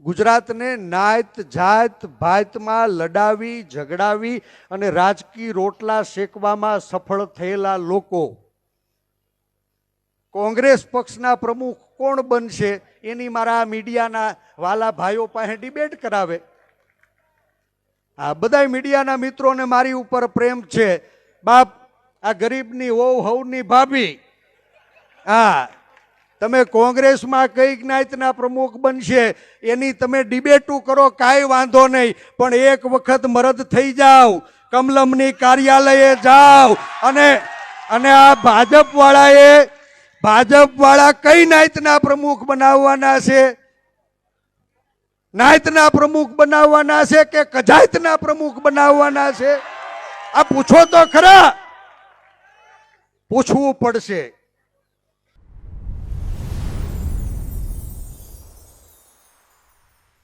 ગુજરાતને નાયત જાત ભાતમાં લડાવી, ઝઘડાવી અને રાજકીય રોટલા શેકવામાં સફળ થયેલા લોકો. કોંગ્રેસ પક્ષના પ્રમુખ કોણ બનશે એની મારા મીડિયાના વાલા ભાઈઓ પાસે ડિબેટ કરાવે. આ બધા મીડિયાના મિત્રોને મારી ઉપર પ્રેમ છે. બાપ, આ ગરીબની વહુ હવની ભાભી. હા. તમે કોંગ્રેસમાં કઈ જ્ઞાતિના પ્રમુખ બનશે, એની તમે ડિબેટું કરો, કાંઈ વાંધો નહીં, પણ એક વખત મરદ થઈ જાઓ, કમલમની કાર્યાલયે જાઓ, અને અને આ ભાજપવાળાએ, ભાજપવાળા કઈ નાયતના પ્રમુખ બનાવવાના છે? નાયતના પ્રમુખ બનાવવાના છે કે કજાયતના પ્રમુખ બનાવવાના છે? આ પૂછો તો ખરા. પૂછવું પડશે.